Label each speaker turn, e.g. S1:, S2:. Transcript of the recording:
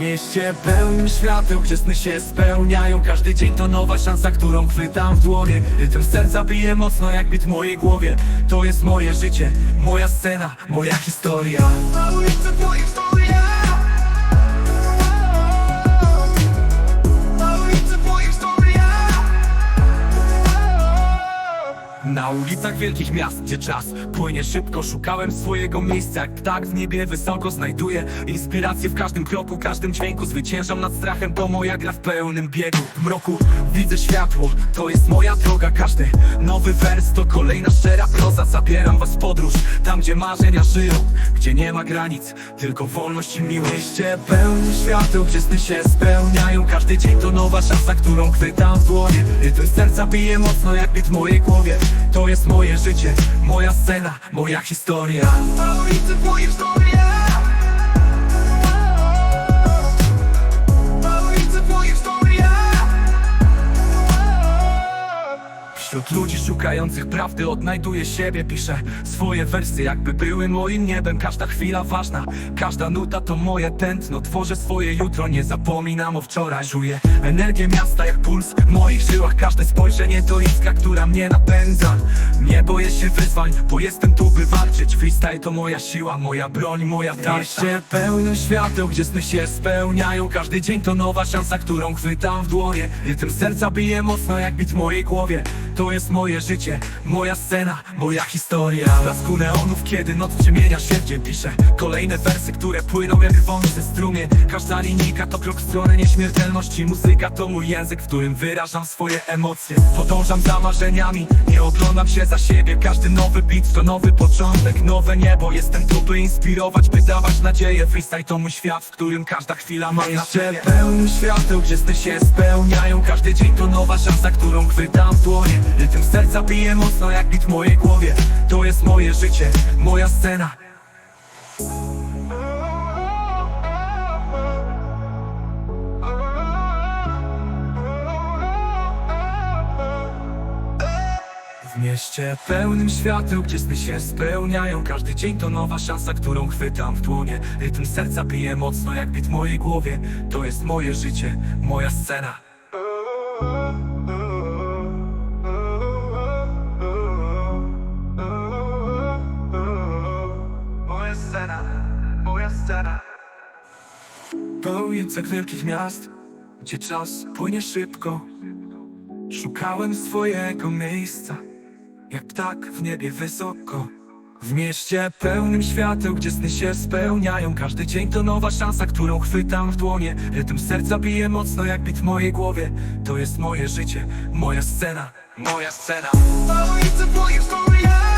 S1: Mieście pełnym świateł, gdzie sny się spełniają. Każdy dzień to nowa szansa, którą chwytam w dłonie. Rytm serca bije mocno jak bit w mojej głowie. To jest moje życie, moja scena, moja historia.
S2: Na ulicy twoja Na
S1: ulicach wielkich miast, gdzie czas płynie szybko. Szukałem swojego miejsca, jak ptak w niebie wysoko Znajduję inspirację w każdym kroku, każdym dźwięku Zwyciężam nad strachem, to moja gra w pełnym biegu. W mroku widzę światło, to jest moja droga. Każdy nowy wers to kolejna szczera proza. Zabieram was w podróż, tam gdzie marzenia żyją Gdzie nie ma granic, tylko wolność i miłość. Pełnym świateł, gdzie sny się spełniają. Każdy dzień to nowa szansa, którą chwytam w dłonie Rytm serca bije mocno jak bit w mojej głowie To jest moje życie, moja scena, moja historia Wśród ludzi szukających prawdy odnajduję siebie Piszę swoje wersy jakby były moim niebem. Każda chwila ważna, każda nuta to moje tętno. Tworzę swoje jutro, nie zapominam o wczoraj. Czuję energię miasta jak puls w moich żyłach. Każde spojrzenie to iskra, która mnie napędza. Nie boję się wyzwań, bo jestem tu by walczyć. Freestyle to moja siła, moja broń, moja tarcza. Mieście pełnym świateł, gdzie sny się spełniają. Każdy dzień to nowa szansa, którą chwytam w dłonie. Rytm serca bije mocno jak bit w mojej głowie. To jest moje życie, moja scena, moja historia. W blasku neonów, kiedy noc w dzień Piszę kolejne wersy, które płyną jak rwące strumie. Każda linijka to krok w stronę nieśmiertelności. Muzyka to mój język, w którym wyrażam swoje emocje. Podążam za marzeniami, nie oglądam się za siebie. Każdy nowy beat to nowy początek, nowe niebo. Jestem tu, by inspirować, by dawać nadzieję. Freestyle to mój świat, w którym każda chwila ma znaczenie Pełnym świateł, gdzie sny się spełniają. Każdy dzień to nowa szansa, którą chwytam w dłonie Rytm serca bije mocno jak bit w mojej głowie To jest moje życie, moja scena. W mieście pełnym świateł, gdzie sny się spełniają Każdy dzień to nowa szansa, którą chwytam w dłonie. Rytm serca bije mocno jak bit w mojej głowie To jest moje życie, moja scena Po ulicach wielkich miast, gdzie czas płynie szybko. Szukałem swojego miejsca, jak ptak w niebie wysoko. W mieście pełnym świateł, gdzie sny się spełniają. Każdy dzień to nowa szansa, którą chwytam w dłonie. Rytm serca bije mocno jak bit w mojej głowie. To jest moje życie, moja scena, moja scena.
S2: Historia